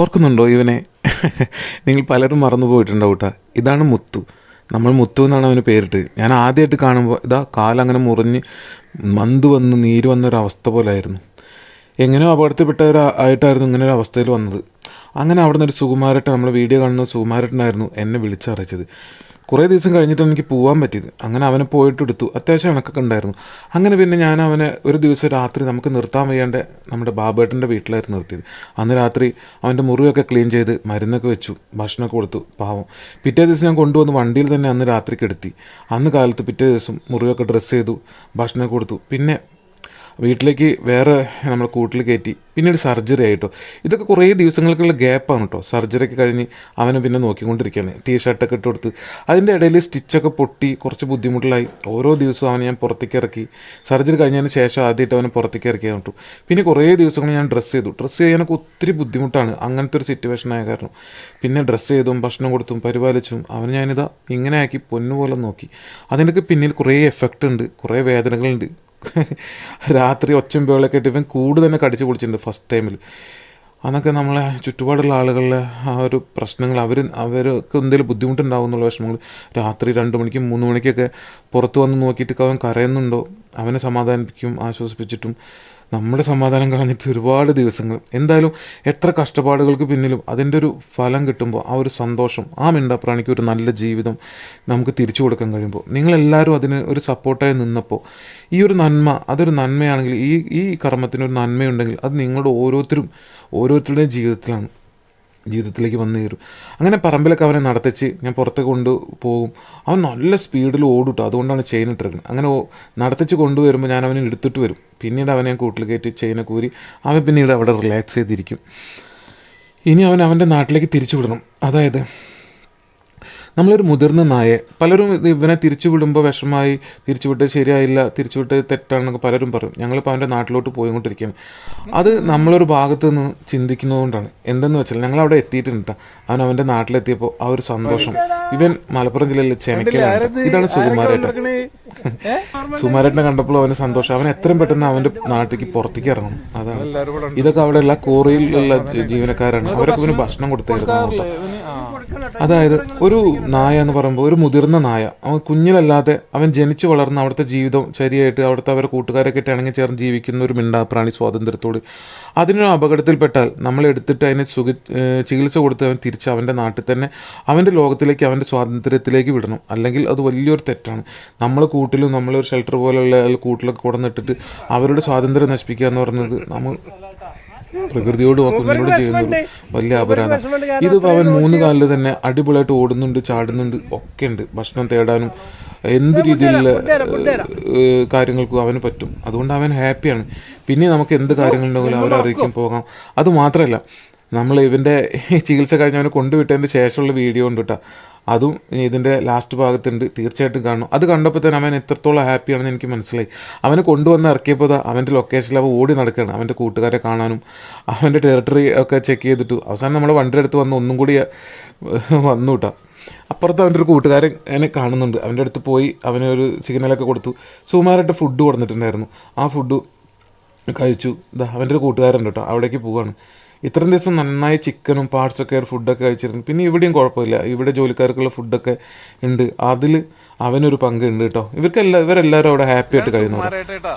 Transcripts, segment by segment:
ഓർക്കുന്നുണ്ടോ ഇവനെ? നിങ്ങൾ പലരും മറന്നു പോയിട്ടുണ്ടാവും കേട്ടോ ഇതാണ് മുത്തു. നമ്മൾ മുത്തു എന്നാണ് അവന് പേരിട്ട്. ഞാൻ ആദ്യമായിട്ട് കാണുമ്പോൾ ഇതാ കാലങ്ങനെ മുറിഞ്ഞ് മന്ത് വന്ന് നീര് വന്നൊരവസ്ഥ പോലായിരുന്നു. എങ്ങനെയോ അപകടത്തിൽപ്പെട്ടവരായിട്ടായിരുന്നു ഇങ്ങനെ ഒരു അവസ്ഥയിൽ വന്നത്. അങ്ങനെ അവിടെ നിന്നൊരു സുകുമാരട്ട് നമ്മുടെ വീഡിയോ കാണുന്ന സുകുമാരട്ടനായിരുന്നു എന്നെ വിളിച്ചറിയിച്ചത്. കുറേ ദിവസം കഴിഞ്ഞിട്ടാണ് എനിക്ക് പോകാൻ പറ്റിയത്. അങ്ങനെ അവനെ പോയിട്ട് എടുത്തു. അത്യാവശ്യം ഇണക്കൊക്കെ ഉണ്ടായിരുന്നു. അങ്ങനെ പിന്നെ ഞാൻ അവനെ ഒരു ദിവസം രാത്രി നമുക്ക് നിർത്താൻ വയ്യാണ്ട് നമ്മുടെ ബാബേട്ടന്റെ വീട്ടിലായിരുന്നു നിർത്തിയത്. അന്ന് രാത്രി അവന്റെ മുറിവൊക്കെ ക്ലീൻ ചെയ്ത് മരുന്നൊക്കെ വെച്ചു. ഭക്ഷണമൊക്കെ കൊടുത്തു. പാവം. പിറ്റേ ദിവസം ഞാൻ കൊണ്ടുവന്ന് വണ്ടിയിൽ തന്നെ അന്ന് രാത്രി കിടത്തി അന്ന് കാലത്ത് പിറ്റേ ദിവസം മുറിവൊക്കെ ഡ്രസ്സ് ചെയ്തു. ഭക്ഷണമൊക്കെ കൊടുത്തു. പിന്നെ വീട്ടിലേക്ക് വേറെ നമ്മൾ കൂട്ടിൽ കയറ്റി. പിന്നീട് സർജറി ആയിട്ടോ ഇതൊക്കെ കുറേ ദിവസങ്ങൾക്കുള്ള ഗ്യാപ്പാണ് കേട്ടോ സർജറി ഒക്കെ കഴിഞ്ഞ് അവനെ പിന്നെ നോക്കിക്കൊണ്ടിരിക്കുകയാണ്. ടീ ഷർട്ടൊക്കെ ഇട്ട് കൊടുത്ത് അതിന്റെ ഇടയിൽ സ്റ്റിച്ചൊക്കെ പൊട്ടി കുറച്ച് ബുദ്ധിമുട്ടിലായി. ഓരോ ദിവസവും അവനെ ഞാൻ പുറത്തേക്ക് ഇറക്കി. സർജറി കഴിഞ്ഞതിന് ശേഷം ആദ്യമായിട്ട് അവനെ പുറത്തേക്ക് ഇറക്കി കേട്ടു പിന്നെ കുറേ ദിവസങ്ങൾ ഞാൻ ഡ്രസ്സ് ചെയ്തു. ഡ്രസ്സ് ചെയ്യാനൊക്കെ ഒത്തിരി ബുദ്ധിമുട്ടാണ്. അങ്ങനത്തെ ഒരു സിറ്റുവേഷൻ ആയ കാരണം. പിന്നെ ഡ്രസ്സ് ചെയ്തും ഭക്ഷണം കൊടുത്തും പരിപാലിച്ചും അവന് ഞാനിതാ ഇങ്ങനെ ആക്കി പൊന്നുപോലെ നോക്കി. അതിനൊക്കെ പിന്നിൽ കുറേ എഫക്റ്റ് ഉണ്ട്. കുറേ വേദനകളുണ്ട്. രാത്രി ഒച്ചും പേളൊക്കെ ഇട്ട് ഇവൻ കൂട് തന്നെ കടിച്ചു കുളിച്ചിട്ടുണ്ട് ഫസ്റ്റ് ടൈമിൽ അന്നൊക്കെ നമ്മളെ ചുറ്റുപാടുള്ള ആളുകളിലെ ആ ഒരു പ്രശ്നങ്ങൾ അവർ അവർക്ക് എന്തെങ്കിലും ബുദ്ധിമുട്ടുണ്ടാവും എന്നുള്ള വിഷമങ്ങൾ. രാത്രി രണ്ട് മണിക്കും മൂന്ന് മണിക്കൊക്കെ പുറത്ത് വന്ന് നോക്കിയിട്ട് അവൻ കരയുന്നുണ്ടോ? അവനെ സമാധാനിപ്പിക്കും ആശ്വസിപ്പിച്ചിട്ടും. നമ്മുടെ സമാധാനം കളഞ്ഞിട്ട് ഒരുപാട് ദിവസങ്ങൾ. എന്തായാലും എത്ര കഷ്ടപ്പാടുകൾക്ക് പിന്നിലും അതിന്റെ ഒരു ഫലം കിട്ടുമ്പോൾ ആ ഒരു സന്തോഷം ആ മിണ്ടാപ്രാണിക്ക് ഒരു നല്ല ജീവിതം നമുക്ക് തിരിച്ചു കൊടുക്കാൻ കഴിയുമ്പോൾ നിങ്ങളെല്ലാവരും അതിന് ഒരു സപ്പോർട്ടായി നിന്നപ്പോൾ ഈ ഒരു നന്മ അതൊരു നന്മയാണെങ്കിൽ ഈ ഈ കർമ്മത്തിനൊരു നന്മയുണ്ടെങ്കിൽ അത് നിങ്ങളുടെ ഓരോരുത്തരും ഓരോരുത്തരുടെയും ജീവിതത്തിലാണ്. ജീവിതത്തിലേക്ക് വന്നു കയറും. അങ്ങനെ പറമ്പിലൊക്കെ അവനെ നടത്തിച്ച് ഞാൻ പുറത്ത് കൊണ്ടുപോകും. അവൻ നല്ല സ്പീഡിൽ ഓടുട്ടോ അതുകൊണ്ടാണ് ചെയിൻ ഇട്ടിരിക്കുന്നത്. അങ്ങനെ നടത്തിച്ച് കൊണ്ടുവരുമ്പോൾ ഞാൻ അവനെ എടുത്തിട്ട് വരും. പിന്നീട് അവനെ കൂട്ടിൽ കയറ്റി ചെയിനൊക്കെ കൂരി അവൻ പിന്നീട് അവിടെ റിലാക്സ് ചെയ്തിരിക്കും. ഇനി അവൻ അവന്റെ നാട്ടിലേക്ക് തിരിച്ചു വിടണം. അതായത് നമ്മളൊരു മുതിർന്ന നായെ പലരും ഇവനെ തിരിച്ചു വിടുമ്പോൾ വിഷമായി തിരിച്ചുവിട്ട് ശരിയായില്ല തിരിച്ചുവിട്ട് തെറ്റാണെന്നൊക്കെ പലരും പറയും. ഞങ്ങളിപ്പോൾ അവന്റെ നാട്ടിലോട്ട് പോയിക്കൊണ്ടിരിക്കുകയാണ്. അത് നമ്മളൊരു ഭാഗത്ത് നിന്ന് ചിന്തിക്കുന്നതുകൊണ്ടാണ്. എന്തെന്ന് വെച്ചാൽ ഞങ്ങൾ അവിടെ എത്തിയിട്ടുണ്ട് ട്ടോ. അവൻ അവന്റെ നാട്ടിലെത്തിയപ്പോൾ ആ ഒരു സന്തോഷം. ഇവൻ മലപ്പുറം ജില്ലയിലെ ചെനക്കലാണ് ഇതാണ് സുകുമാരേട്ടൻ. സുകുമാരേട്ടനെ കണ്ടപ്പോൾ അവന് സന്തോഷം. അവൻ എത്രയും പെട്ടെന്ന് അവന്റെ നാട്ടിലേക്ക് പുറത്തേക്ക് ഇറങ്ങണം അതാണ്. ഇതൊക്കെ അവിടെ ഉള്ള കോറിയിലുള്ള ജീവനക്കാരാണ്. അവരൊക്കെ ഭക്ഷണം കൊടുത്തായിരുന്നു. അതായത് ഒരു നായ എന്ന് പറയുമ്പോൾ ഒരു മുതിർന്ന നായ. അവൻ കുഞ്ഞിലല്ലാതെ അവൻ ജനിച്ചു വളർന്ന അവിടുത്തെ ജീവിതം ശരിയായിട്ട് അവിടുത്തെ അവരുടെ കൂട്ടുകാരൊക്കെ ഇണങ്ങി ചേർന്ന് ജീവിക്കുന്ന ഒരു മിണ്ടാപ്രാണി സ്വാതന്ത്ര്യത്തോട്. അതിനൊരു അപകടത്തിൽപ്പെട്ടാൽ നമ്മൾ എടുത്തിട്ട് അതിനെ സുഖ ചികിത്സ കൊടുത്ത് അവൻ തിരിച്ച് അവന്റെ നാട്ടിൽ തന്നെ അവന്റെ ലോകത്തിലേക്ക് അവന്റെ സ്വാതന്ത്ര്യത്തിലേക്ക് വിടണം. അല്ലെങ്കിൽ അത് വലിയൊരു തെറ്റാണ്. നമ്മൾ കൂട്ടിലും നമ്മളൊരു ഷെൽട്ടർ പോലെയുള്ള കൂട്ടിലൊക്കെ കൊടന്നിട്ടിട്ട് അവരുടെ സ്വാതന്ത്ര്യം നശിപ്പിക്കുക എന്ന് പറയുന്നത് നമ്മൾ പ്രകൃതിയോടും ആ ചെയ്യുന്നത് ചെയ്യുന്ന വലിയ അപരാധം. ഇത് അവൻ മൂന്ന് കാലിൽ തന്നെ അടിപൊളിയായിട്ട് ഓടുന്നുണ്ട് ചാടുന്നുണ്ട് ഒക്കെ ഉണ്ട്. ഭക്ഷണം തേടാനും എന്ത് രീതിയിലുള്ള കാര്യങ്ങൾക്കും അവന് പറ്റും. അതുകൊണ്ട് അവൻ ഹാപ്പിയാണ്. പിന്നെ നമുക്ക് എന്ത് കാര്യങ്ങളുണ്ടെങ്കിലും അവരെ അറിയിക്കാൻ പോകാം. അത് മാത്രമല്ല നമ്മൾ ഇവന്റെ ചികിത്സ കഴിഞ്ഞ് അവനെ കൊണ്ടുവിട്ടതിന് ശേഷമുള്ള വീഡിയോ ഉണ്ട് കേട്ടോ അതും ഇതിന്റെ ലാസ്റ്റ് ഭാഗത്തുണ്ട്. തീർച്ചയായിട്ടും കാണും. അത് കണ്ടപ്പോൾ തന്നെ അവൻ എത്രത്തോളം ഹാപ്പിയാണെന്ന് എനിക്ക് മനസ്സിലായി. അവനെ കൊണ്ടുവന്ന് ഇറക്കിയപ്പോൾ അവന്റെ ലൊക്കേഷനിൽ അവൻ ഓടി നടക്കുകയാണ്. അവന്റെ കൂട്ടുകാരെ കാണാനും അവന്റെ ടെറിട്ടറി ഒക്കെ ചെക്ക് ചെയ്തിട്ടു. അവസാനം നമ്മൾ വണ്ടിയുടെ അടുത്ത് വന്ന് ഒന്നും കൂടി വന്നു കേട്ടോ അപ്പുറത്ത് അവന്റെ ഒരു കൂട്ടുകാരൻ എന്നെ കാണുന്നുണ്ട്. അവന്റെ അടുത്ത് പോയി അവനൊരു സിഗ്നലൊക്കെ കൊടുത്തു. സുമാരായിട്ട് ഫുഡ് കൊടുത്തിട്ടുണ്ടായിരുന്നു. ആ ഫുഡ് കഴിച്ചു. ഇതാ അവന്റെ ഒരു കൂട്ടുകാരുണ്ട് കേട്ടോ അവിടേക്ക് പോവാണ്. ഇത്രയും ദിവസം നന്നായി ചിക്കനും പാർട്സൊക്കെ ഫുഡൊക്കെ കഴിച്ചിരുന്നു. പിന്നെ ഇവിടെയും കുഴപ്പമില്ല. ഇവിടെ ജോലിക്കാർക്കുള്ള ഫുഡൊക്കെ ഉണ്ട്. അതിൽ അവനൊരു പങ്കുണ്ട് കേട്ടോ. ഇവർക്കെല്ലാം ഇവരെല്ലാവരും അവിടെ ഹാപ്പി ആയിട്ട് കഴിയുന്നു.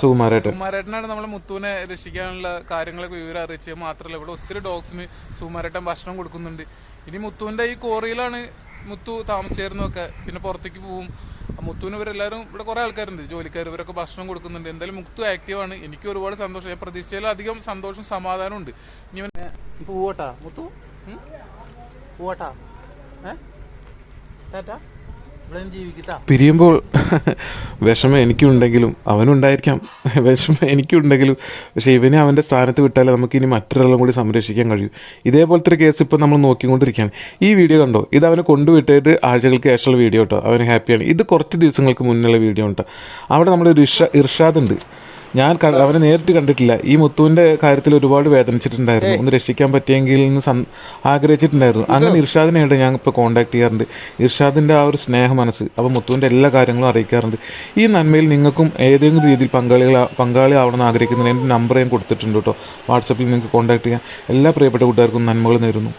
സുകുമാരേട്ടൻ. സുകുമാരേട്ടനാണ് നമ്മളെ മുത്തുവിനെ രക്ഷിക്കാനുള്ള കാര്യങ്ങളൊക്കെ വിവരം അറിയിച്ചത് മാത്രമല്ല. ഇവിടെ ഒത്തിരി ഡോഗ്സിന് സുകുമാരേട്ടൻ ഭക്ഷണം കൊടുക്കുന്നുണ്ട്. ഇനി മുത്തുവിന്റെ ഈ കോറിയിലാണ് മുത്തു താമസിച്ചിരുന്നൊക്കെ പിന്നെ പുറത്തേക്ക് പോവും. മുത്തുവിന് ഇവരെല്ലാവരും ഇവിടെ കുറെ ആൾക്കാരുണ്ട്. ജോലിക്കാർ ഇവരൊക്കെ ഭക്ഷണം കൊടുക്കുന്നുണ്ട്. എന്തായാലും മുത്തു ആക്റ്റീവാണ് എനിക്ക് ഒരുപാട് സന്തോഷം. ഞാൻ പ്രതീക്ഷയിലധികം സന്തോഷം സമാധാനം ഉണ്ട്. ഇനി പോവട്ടാ? മുത്തു? പൂവട്ടാ? ഏ? ടാറ്റാ? പിരിയുമ്പോൾ വിഷമം എനിക്കുണ്ടെങ്കിലും അവനുണ്ടായിരിക്കാം. വിഷമം എനിക്കുണ്ടെങ്കിലും. പക്ഷേ ഇവനെ അവന്റെ സ്ഥാനത്ത് വിട്ടാലേ നമുക്ക് ഇനി മറ്റൊരാളും കൂടി സംരക്ഷിക്കാൻ കഴിയും. ഇതേപോലത്തെ ഒരു കേസ് ഇപ്പോൾ നമ്മൾ നോക്കിക്കൊണ്ടിരിക്കുകയാണ്. ഈ വീഡിയോ കണ്ടോ? ഇത് അവനെ കൊണ്ടുവിട്ടിട്ട് ആഴ്ചകൾക്ക് ശേഷമുള്ള വീഡിയോ കേട്ടോ. അവന് ഹാപ്പിയാണ് ഇത് കുറച്ച് ദിവസങ്ങൾക്ക് മുന്നുള്ള വീഡിയോ ഉണ്ടോ അവിടെ നമ്മുടെ ഒരു ഇർഷ ഇർഷാദ് ഉണ്ട്. ഞാൻ അവനെ നേരിട്ട് കണ്ടിട്ടില്ല. ഈ മുത്തുവിന്റെ കാര്യത്തിൽ ഒരുപാട് വേദനിച്ചിട്ടുണ്ടായിരുന്നു. ഒന്ന് രക്ഷിക്കാൻ പറ്റിയെങ്കിൽ എന്ന് ആഗ്രഹിച്ചിട്ടുണ്ടായിരുന്നു. അങ്ങനെ ഇർഷാദിനായിട്ട് ഞാൻ ഇപ്പോൾ കോൺടാക്ട് ചെയ്യാറുണ്ട്. ഇർഷാദിന്റെ ആ ഒരു സ്നേഹ മനസ്സ് അപ്പോൾ മുത്തുവിന്റെ എല്ലാ കാര്യങ്ങളും അറിയിക്കാറുണ്ട്. ഈ നന്മയിൽ നിങ്ങൾക്കും ഏതെങ്കിലും രീതിയിൽ പങ്കാളികൾ പങ്കാളി ആവണമെന്ന് ആഗ്രഹിക്കുന്നതിന് എന്റെ നമ്പർ ഞാൻ കൊടുത്തിട്ടുണ്ട് കേട്ടോ. വാട്സപ്പിൽ നിങ്ങൾക്ക് കോൺടാക്ട് ചെയ്യാൻ എല്ലാ പ്രിയപ്പെട്ട കൂട്ടുകാർക്കും നന്മകൾ നേരുന്നു.